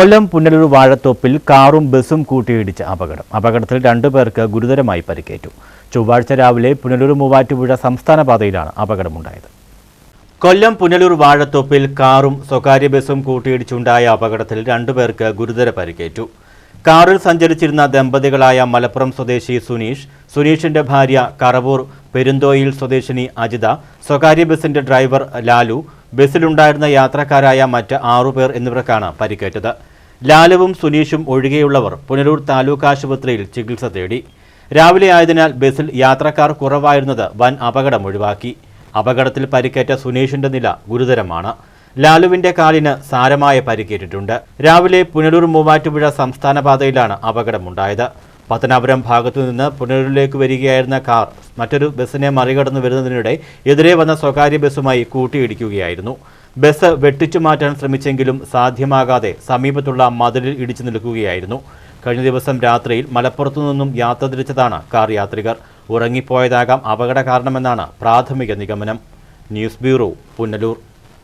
കൊല്ലം പുനലൂർ വാഴത്തോപ്പിൽ കാറും ബസും കൂട്ടിയിടിച്ച അപകടം. അപകടത്തിൽ രണ്ടു പേർക്ക് ഗുരുതരമായി പരിക്കേറ്റു. ചൊവ്വാഴ്ച രാവിലെ പുനലൂർ മൂവാറ്റുപുഴ സംസ്ഥാന പാതയിലാണ് അപകടമുണ്ടായത്. കൊല്ലം പുനലൂർ വാഴത്തോപ്പിൽ കാറും സ്വകാര്യ ബസും കൂട്ടിയിടിച്ചുണ്ടായ അപകടത്തിൽ രണ്ടു പേർക്ക് ഗുരുതര പരിക്കേറ്റു. കാറിൽ സഞ്ചരിച്ചിരുന്ന ദമ്പതികളായ മലപ്പുറം സ്വദേശി സുനീഷ് സുനീഷിന്റെ ഭാര്യ കറവൂർ പെരുന്തോയിൽ സ്വദേശിനി അജിത സ്വകാര്യ ബസിന്റെ ഡ്രൈവർ ലാലു ബസ്സിലുണ്ടായിരുന്ന യാത്രക്കാരായ മറ്റ് ആറുപേർ എന്നിവർക്കാണ് പരിക്കേറ്റത്. ലാലുവും സുനീഷും ഒഴികെയുള്ളവർ പുനരൂർ താലൂക്ക് ആശുപത്രിയിൽ ചികിത്സ തേടി. രാവിലെ ആയതിനാൽ ബസിൽ യാത്രക്കാർ കുറവായിരുന്നത് വൻ അപകടം ഒഴിവാക്കി. അപകടത്തിൽ പരിക്കേറ്റ സുനീഷിന്റെ നില ഗുരുതരമാണ്. ലാലുവിന്റെ കാലിന് സാരമായ പരിക്കേറ്റിട്ടുണ്ട്. രാവിലെ പുനരൂർ മൂവാറ്റുപുഴ സംസ്ഥാന പാതയിലാണ് അപകടമുണ്ടായത്. പത്തനാപുരം ഭാഗത്തു നിന്ന് വരികയായിരുന്ന കാർ മറ്റൊരു ബസ്സിനെ മറികടന്നു വരുന്നതിനിടെ എതിരെ വന്ന സ്വകാര്യ ബസ്സുമായി കൂട്ടിയിടിക്കുകയായിരുന്നു. ബസ് വെട്ടിച്ചു മാറ്റാൻ ശ്രമിച്ചെങ്കിലും സാധ്യമാകാതെ സമീപത്തുള്ള മതിലിൽ ഇടിച്ചു നിൽക്കുകയായിരുന്നു. കഴിഞ്ഞ ദിവസം രാത്രിയിൽ മലപ്പുറത്തു നിന്നും യാത്ര തിരിച്ചതാണ് കാർ യാത്രികർ. ഉറങ്ങിപ്പോയതാകാം അപകട കാരണമെന്നാണ് പ്രാഥമിക നിഗമനം. News bureau Punalur.